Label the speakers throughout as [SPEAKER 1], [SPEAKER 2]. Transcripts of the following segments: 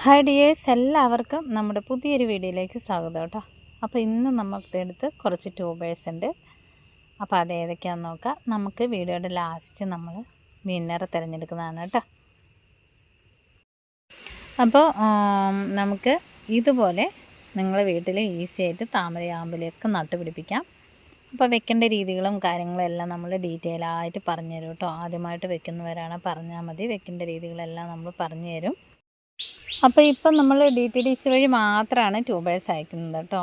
[SPEAKER 1] Hi dears എല്ലാവർക്കും നമ്മുടെ പുതിയൊരു വീഡിയോയിലേക്ക് സ്വാഗതം കേട്ടോ. അപ്പോൾ ഇന്ന് നമുക്ക് എടുത്ത് കുറച്ച് ട്യൂബേഴ്സ് ഉണ്ട്. അപ്പോൾ അത് ഏതൊക്കെയാണെന്ന് നോക്കാം. നമുക്ക് വീഡിയോയുടെ ലാസ്റ്റ് നമ്മൾ വിന്നറെ തിരഞ്ഞെടുക്കുന്നതാണ് കേട്ടോ. അപ്പോൾ നമുക്ക് ഇതുപോലെ നിങ്ങളെ വീട്ടിൽ ഈസി ആയിട്ട് താമര ആമ്പലൊക്കെ നട്ടുപിടിപ്പിക്കാം അപ്പോൾ വെക്കേണ്ട രീതികളും കാര്യങ്ങളും എല്ലാം നമ്മൾ ഡീറ്റെയിൽ ആയിട്ട് പറഞ്ഞു തരും കേട്ടോ. ആദ്യമായിട്ട് വെക്കുന്നവരാണ് പറഞ്ഞാൽ മതി. വെക്കേണ്ട രീതികളെല്ലാം നമ്മൾ പറഞ്ഞു തരും അപ്പോൾ ഇപ്പം നമ്മൾ ഡി ടി ഡി സി വഴി മാത്രമാണ് ട്യൂബേഴ്സ് അയക്കുന്നത് കേട്ടോ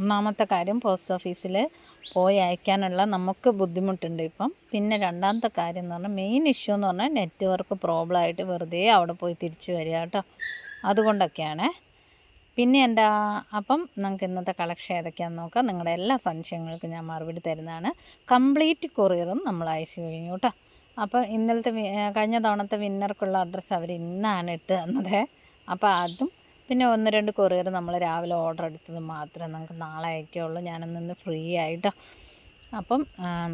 [SPEAKER 1] ഒന്നാമത്തെ കാര്യം പോസ്റ്റ് ഓഫീസിൽ പോയി അയക്കാനുള്ള നമുക്ക് ബുദ്ധിമുട്ടുണ്ട് ഇപ്പം. പിന്നെ രണ്ടാമത്തെ കാര്യം എന്ന് പറഞ്ഞാൽ മെയിൻ ഇഷ്യൂ എന്ന് പറഞ്ഞാൽ നെറ്റ്വർക്ക് പ്രോബ്ലം ആയിട്ട് വെറുതെ അവിടെ പോയി തിരിച്ചു വരിക കേട്ടോ അതുകൊണ്ടൊക്കെയാണ്. പിന്നെ എന്താ അപ്പം നമുക്ക് ഇന്നത്തെ കളക്ഷൻ ഏതൊക്കെയാണെന്ന് നോക്കാം. നിങ്ങളുടെ എല്ലാ സംശയങ്ങൾക്കും ഞാൻ മറുപടി തരുന്നതാണ്. കംപ്ലീറ്റ് കൊറിയറും നമ്മൾ അയച്ചു കഴിഞ്ഞു കേട്ടോ അപ്പോൾ ഇന്നലത്തെ കഴിഞ്ഞ തവണത്തെ വിന്നർക്കുള്ള അഡ്രസ്സ് അവർ ഇന്നാണ് ഇട്ട് തന്നത്. അപ്പോൾ അതും പിന്നെ ഒന്ന് രണ്ട് കൊറിയർ നമ്മൾ രാവിലെ ഓർഡർ എടുത്തത് മാത്രമേ നമുക്ക് നാളെ അയക്കുകയുള്ളൂ ഞാനൊന്ന് ഫ്രീ ആയിട്ടോ. അപ്പം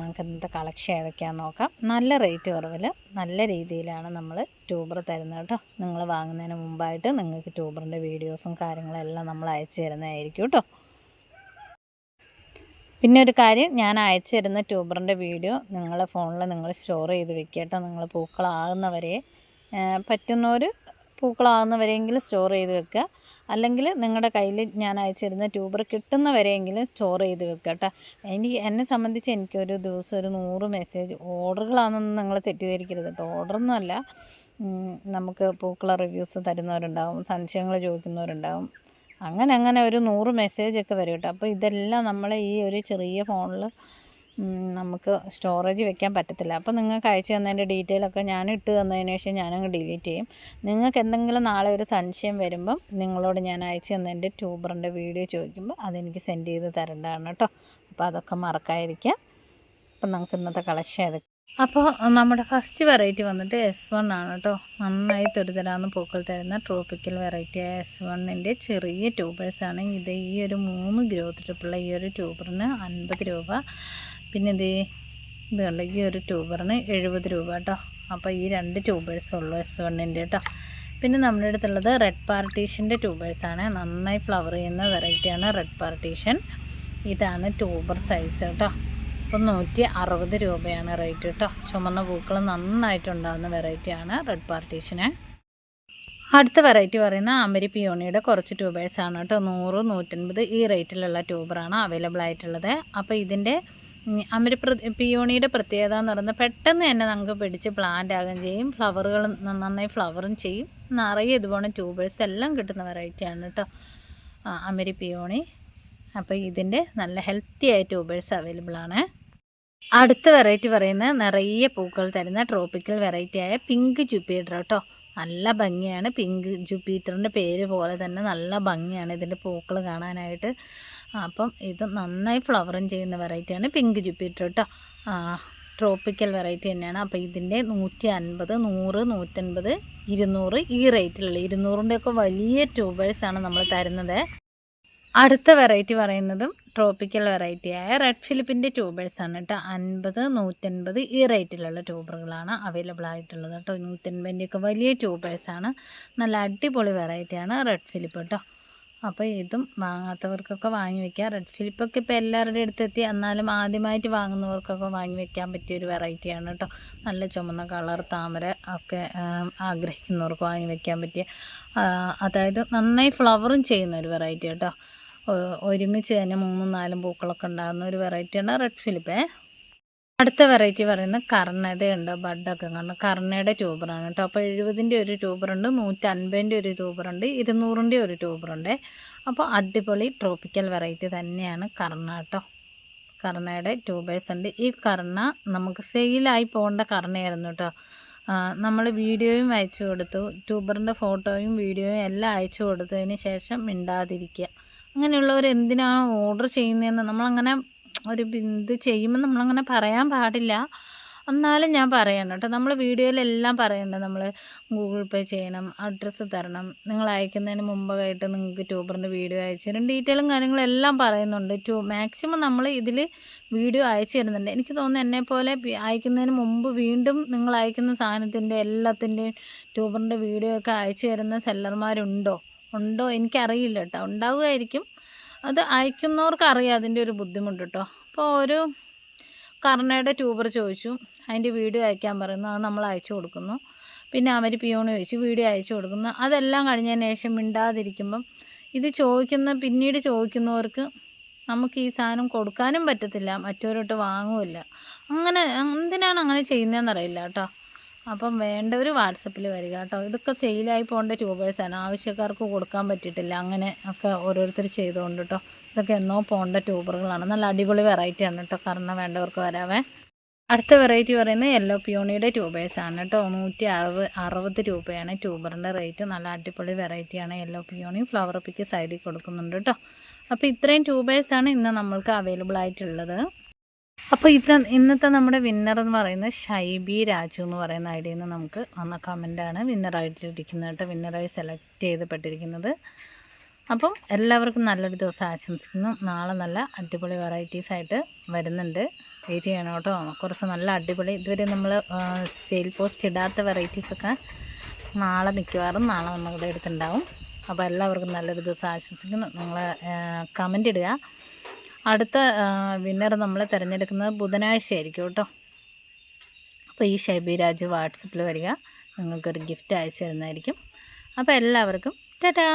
[SPEAKER 1] നമുക്ക് ഇന്നത്തെ കളക്ഷൻ ഏതൊക്കെയാണെന്ന് നോക്കാം. നല്ല റേറ്റ് കുറവിൽ നല്ല രീതിയിലാണ് നമ്മൾ ട്യൂബർ തരുന്നത് കേട്ടോ. നിങ്ങൾ വാങ്ങുന്നതിന് മുമ്പായിട്ട് നിങ്ങൾക്ക് ട്യൂബറിന്റെ വീഡിയോസും കാര്യങ്ങളെല്ലാം നമ്മൾ അയച്ചു തരുന്നതായിരിക്കും കേട്ടോ. പിന്നെ ഒരു കാര്യം ഞാൻ അയച്ചു തരുന്ന ട്യൂബറിന്റെ വീഡിയോ നിങ്ങളുടെ ഫോണിൽ നിങ്ങൾ സ്റ്റോർ ചെയ്ത് വെക്കുക കേട്ടോ നിങ്ങൾ പൂക്കളാകുന്നവരെ പറ്റുന്നവർ പൂക്കളാകുന്നവരെയെങ്കിലും സ്റ്റോർ ചെയ്ത് വെക്കുക. അല്ലെങ്കിൽ നിങ്ങളുടെ കയ്യിൽ ഞാൻ അയച്ചു തരുന്ന ട്യൂബർ കിട്ടുന്നവരെയെങ്കിലും സ്റ്റോർ ചെയ്ത് വെക്കുക കേട്ടോ. എനിക്ക് എന്നെ സംബന്ധിച്ച് എനിക്കൊരു ദിവസം ഒരു നൂറ് മെസ്സേജ് ഓർഡറുകളാണെന്ന് നിങ്ങൾ തെറ്റിദ്ധരിക്കരുത് കേട്ടോ. ഓർഡറൊന്നുമല്ല. നമുക്ക് പൂക്കള റിവ്യൂസ് തരുന്നവരുണ്ടാവും സംശയങ്ങൾ ചോദിക്കുന്നവരുണ്ടാവും. അങ്ങനെ അങ്ങനെ ഒരു നൂറ് മെസ്സേജൊക്കെ വരും കേട്ടോ. അപ്പോൾ ഇതെല്ലാം നമ്മൾ ഈ ഒരു ചെറിയ ഫോണിൽ നമുക്ക് സ്റ്റോറേജ് വെക്കാൻ പറ്റത്തില്ല. അപ്പോൾ നിങ്ങൾക്ക് അയച്ചു തന്നതിന്റെ ഡീറ്റെയിൽ ഒക്കെ ഞാൻ ഇട്ട് തന്നതിന് ശേഷം ഞാനങ്ങ് ഡിലീറ്റ് ചെയ്യും. നിങ്ങൾക്ക് എന്തെങ്കിലും നാളെ ഒരു സംശയം വരുമ്പം നിങ്ങളോട് ഞാൻ അയച്ചു തന്നതിന്റെ ട്യൂബറിന്റെ വീഡിയോ ചോദിക്കുമ്പോൾ അതെനിക്ക് സെൻഡ് ചെയ്ത് തരേണ്ടതാണ് കേട്ടോ. അപ്പോൾ അതൊക്കെ മറക്കാതിരിക്കുക. അപ്പം നമുക്ക് ഇന്നത്തെ കളക്ഷൻ അപ്പോൾ നമ്മുടെ ഫസ്റ്റ് വെറൈറ്റി വന്നിട്ട് എസ് വൺ ആണ് കേട്ടോ നന്നായി തുരുതരാന്ന് പൂക്കൾ തരുന്ന ട്രോപ്പിക്കൽ വെറൈറ്റി എസ് വണ്ണിന്റെ ചെറിയ ആണ്. ഇത് ഈ ഒരു മൂന്ന് ഗ്രോത്ത് ട്രിപ്പുള്ള ഈ ഒരു ട്യൂബറിന് അൻപത് രൂപ. പിന്നെ ഇത് ഇത് കണ്ട ഈ ഒരു ട്യൂബറിന് എഴുപത് രൂപ കേട്ടോ അപ്പോൾ ഈ രണ്ട് ട്യൂബേഴ്സ് ഉള്ളൂ എസ് വണ്ണിന്റെ കേട്ടോ പിന്നെ നമ്മുടെ അടുത്തുള്ളത് റെഡ് പാർട്ടീഷന്റെ ആണ്. നന്നായി ഫ്ലവർ ചെയ്യുന്ന വെറൈറ്റിയാണ് റെഡ് പാർട്ടീഷൻ ഇതാണ് ട്യൂബർ സൈസ് കേട്ടോ അപ്പോൾ നൂറ്റി അറുപത് രൂപയാണ് റേറ്റ് കേട്ടോ ചുമന്ന പൂക്കൾ നന്നായിട്ടുണ്ടാകുന്ന വെറൈറ്റിയാണ് റെഡ് പാർട്ടീഷന് അടുത്ത വെറൈറ്റി പറയുന്ന അമരി പിയോണിയുടെ കുറച്ച് ട്യൂബേഴ്സാണ് കേട്ടോ. നൂറ് നൂറ്റൻപത് ഈ റേറ്റിലുള്ള ട്യൂബറാണ് അവൈലബിൾ ആയിട്ടുള്ളത്. അപ്പോൾ ഇതിന്റെ അമരി പിയോണിയുടെ പ്രത്യേകത എന്ന് പറയുന്നത് പെട്ടെന്ന് തന്നെ നമുക്ക് പിടിച്ച് പ്ലാന്റ് ആകുകയും ചെയ്യും. ഫ്ലവറുകൾ നന്നായി ഫ്ലവറും ചെയ്യും. നിറയെ ഇതുപോലെ ട്യൂബേഴ്സ് എല്ലാം കിട്ടുന്ന വെറൈറ്റിയാണ് കേട്ടോ. അമരി പിയോണി. അപ്പോൾ ഇതിന്റെ നല്ല ഹെൽത്തി ആയ ട്യൂബേഴ്സ് അവൈലബിൾ ആണ്. അടുത്ത വെറൈറ്റി പറയുന്നത് നിറയെ പൂക്കൾ തരുന്ന ട്രോപ്പിക്കൽ വെറൈറ്റി ആയ പിങ്ക് ജുപ്പീറ്റർ കേട്ടോ നല്ല ഭംഗിയാണ്. പിങ്ക് ജുപ്പീറ്ററിന്റെ പേര് പോലെ തന്നെ നല്ല ഭംഗിയാണ് ഇതിന്റെ പൂക്കൾ കാണാനായിട്ട്. അപ്പം ഇത് നന്നായി ഫ്ലവറും ചെയ്യുന്ന വെറൈറ്റിയാണ് പിങ്ക് ജുപ്പീറ്റർ കേട്ടോ ട്രോപ്പിക്കൽ വെറൈറ്റി തന്നെയാണ്. അപ്പോൾ ഇതിന്റെ നൂറ്റി അൻപത് നൂറ് നൂറ്റൻപത് ഇരുന്നൂറ് ഈ റേറ്റിലുള്ള ഇരുന്നൂറിന്റെയൊക്കെ വലിയ ട്യൂബേഴ്സാണ് നമ്മൾ തരുന്നത്. അടുത്ത വെറൈറ്റി പറയുന്നതും ട്രോപ്പിക്കൽ വെറൈറ്റി ആയ റെഡ് ഫിലിപ്പിന്റെ ട്യൂബേഴ്സ് ആണ് കേട്ടോ അൻപത് നൂറ്റൻപത് ഈ റേറ്റിലുള്ള ട്യൂബറുകളാണ് അവൈലബിൾ ആയിട്ടുള്ളത് കേട്ടോ നൂറ്റൻപതിന്റെയൊക്കെ വലിയ ട്യൂബേഴ്സ് ആണ്. നല്ല അടിപൊളി വെറൈറ്റിയാണ് റെഡ് ഫിലിപ്പ് കേട്ടോ അപ്പോൾ ഇതും വാങ്ങാത്തവർക്കൊക്കെ വാങ്ങി വെക്കാം. റെഡ് ഫിലിപ്പൊക്കെ ഇപ്പോൾ എല്ലാവരുടെ അടുത്തെത്തി എന്നാലും ആദ്യമായിട്ട് വാങ്ങുന്നവർക്കൊക്കെ വാങ്ങി വെക്കാൻ പറ്റിയ ഒരു വെറൈറ്റിയാണ് കേട്ടോ നല്ല ചുമന്ന കളർ താമര ഒക്കെ ആഗ്രഹിക്കുന്നവർക്ക് വാങ്ങി വെക്കാൻ പറ്റിയ അതായത് നന്നായി ഫ്ലവറും ചെയ്യുന്ന ഒരു വെറൈറ്റി കേട്ടോ ഒരുമിച്ച് തന്നെ മൂന്നും നാലും പൂക്കളൊക്കെ ഉണ്ടാകുന്ന ഒരു വെറൈറ്റിയാണ് റെഡ് ഫിലിപ്പേ അടുത്ത വെറൈറ്റി പറയുന്നത് കർണതയുണ്ട് ബഡൊക്കെ കാണും കർണയുടെ ട്യൂബറാണ് കേട്ടോ അപ്പോൾ എഴുപതിന്റെ ഒരു ട്യൂബറുണ്ട് നൂറ്റൻപതിന്റെ ഒരു ട്യൂബറുണ്ട് ഇരുന്നൂറിന്റെ ഒരു ട്യൂബറുണ്ട് അപ്പോൾ അടിപൊളി ട്രോപ്പിക്കൽ വെറൈറ്റി തന്നെയാണ് കർണ കേട്ടോ കർണയുടെ ട്യൂബേഴ്സ് ഉണ്ട്. ഈ കർണ നമുക്ക് സെയിലായി പോകേണ്ട കർണയായിരുന്നു കേട്ടോ നമ്മൾ വീഡിയോയും അയച്ചു കൊടുത്തു. ട്യൂബറിന്റെ ഫോട്ടോയും വീഡിയോയും എല്ലാം അയച്ചു കൊടുത്തതിന് ശേഷം മിണ്ടാതിരിക്കുക അങ്ങനെയുള്ളവർ എന്തിനാണ് ഓർഡർ ചെയ്യുന്നതെന്ന് നമ്മളങ്ങനെ ഒരു ഇത് ചെയ്യുമ്പോൾ നമ്മളങ്ങനെ പറയാൻ പാടില്ല. എന്നാലും ഞാൻ പറയണം കേട്ടോ. നമ്മൾ വീഡിയോയിലെല്ലാം പറയുന്നുണ്ട് നമ്മൾ ഗൂഗിൾ പേ ചെയ്യണം അഡ്രസ്സ് തരണം. നിങ്ങൾ അയക്കുന്നതിന് മുമ്പായിട്ട് നിങ്ങൾക്ക് ട്യൂബറിന്റെ വീഡിയോ അയച്ചു തരും. ഡീറ്റെയിലും കാര്യങ്ങളും എല്ലാം പറയുന്നുണ്ട്. ട്യൂ മാക്സിമം നമ്മൾ ഇതിൽ വീഡിയോ അയച്ചു തരുന്നുണ്ട്. എനിക്ക് തോന്നുന്നു എന്നെപ്പോലെ അയക്കുന്നതിന് മുമ്പ് വീണ്ടും നിങ്ങൾ അയക്കുന്ന സാധനത്തിന്റെ എല്ലാത്തിന്റെയും ട്യൂബറിന്റെ വീഡിയോ ഒക്കെ അയച്ചു തരുന്ന സെല്ലർമാരുണ്ടോ? ഉണ്ടോ എനിക്കറിയില്ല കേട്ടോ ഉണ്ടാവുമായിരിക്കും. അത് അയക്കുന്നവർക്ക് അറിയാം അതിന്റെ ഒരു ബുദ്ധിമുട്ട് കേട്ടോ അപ്പോൾ ഒരു കർണയുടെ ട്യൂബർ ചോദിച്ചു. അതിന്റെ വീഡിയോ അയക്കാൻ പറയുന്നു. അത് നമ്മൾ അയച്ചു കൊടുക്കുന്നു. പിന്നെ അവർ പിയോണ് ചോദിച്ചു. വീഡിയോ അയച്ചു കൊടുക്കുന്നു. അതെല്ലാം കഴിഞ്ഞതിന് ശേഷം മിണ്ടാതിരിക്കുമ്പം ഇത് ചോദിക്കുന്ന പിന്നീട് ചോദിക്കുന്നവർക്ക് നമുക്ക് ഈ സാധനം കൊടുക്കാനും പറ്റത്തില്ല. മറ്റവരോട്ട് വാങ്ങുമില്ല. അങ്ങനെ എന്തിനാണ് അങ്ങനെ ചെയ്യുന്നതെന്നറിയില്ല കേട്ടോ അപ്പം വേണ്ടവർ വാട്സപ്പിൽ വരിക കേട്ടോ. ഇതൊക്കെ സെയിലായി പോകേണ്ട ട്യൂബേഴ്സാണ് ആവശ്യക്കാർക്ക് കൊടുക്കാൻ പറ്റിയിട്ടില്ല. അങ്ങനെ ഒക്കെ ഓരോരുത്തർ ചെയ്തുകൊണ്ട് കേട്ടോ ഇതൊക്കെ എന്നോ പോകേണ്ട ട്യൂബറുകളാണ് നല്ല അടിപൊളി വെറൈറ്റിയാണ് കേട്ടോ കാരണം വേണ്ടവർക്ക് വരാവേ. അടുത്ത വെറൈറ്റി പറയുന്നത് യെല്ലോ പിയോണിയുടെ ട്യൂബേഴ്സാണ് കേട്ടോ നൂറ്റി അറുപത് അറുപത് രൂപയാണ് ട്യൂബറിന്റെ റേറ്റ് നല്ല അടിപൊളി വെറൈറ്റിയാണ് യെല്ലോ പിയോണി ഫ്ലവർ പിക്ക് സൈഡിൽ കൊടുക്കുന്നുണ്ട് കേട്ടോ അപ്പോൾ ഇത്രയും ട്യൂബേഴ്സാണ് ഇന്ന് നമ്മൾക്ക് അവൈലബിൾ ആയിട്ടുള്ളത്. അപ്പോൾ ഇത് ഇന്നത്തെ നമ്മുടെ വിന്നർ എന്ന് പറയുന്നത് ഷൈബി രാജു എന്ന് പറയുന്ന ഐഡിയിൽ നിന്ന് നമുക്ക് വന്ന കമന്റാണ് വിന്നറായിട്ടിരിക്കുന്നത് കേട്ടോ. വിന്നറായി സെലക്ട് ചെയ്തപ്പെട്ടിരിക്കുന്നത്. അപ്പം എല്ലാവർക്കും നല്ലൊരു ദിവസം ആശംസിക്കുന്നു. നാളെ നല്ല അടിപൊളി വെറൈറ്റീസ് ആയിട്ട് വരുന്നുണ്ട്. വെയിറ്റ് ചെയ്യണം കേട്ടോ. കുറച്ച് നല്ല അടിപൊളി. ഇതുവരെ നമ്മൾ സെയിൽ പോസ്റ്റ് ഇടാത്ത വെറൈറ്റീസൊക്കെ നാളെ മിക്കവാറും നാളെ നമ്മുടെ അടുത്തുണ്ടാവും. അപ്പോൾ എല്ലാവർക്കും നല്ലൊരു ദിവസം ആശംസിക്കുന്നു. നിങ്ങൾ കമന്റ് ഇടുക. അടുത്ത വിന്നർ നമ്മൾ തിരഞ്ഞെടുക്കുന്നത് ബുധനാഴ്ച ആയിരിക്കും കേട്ടോ. അപ്പോൾ ഈ ഷൈബി രാജു വാട്സപ്പിൽ വരിക. നിങ്ങൾക്കൊരു ഗിഫ്റ്റ് അയച്ചു തരുന്നതായിരിക്കും. അപ്പോൾ എല്ലാവർക്കും ടാറ്റാ!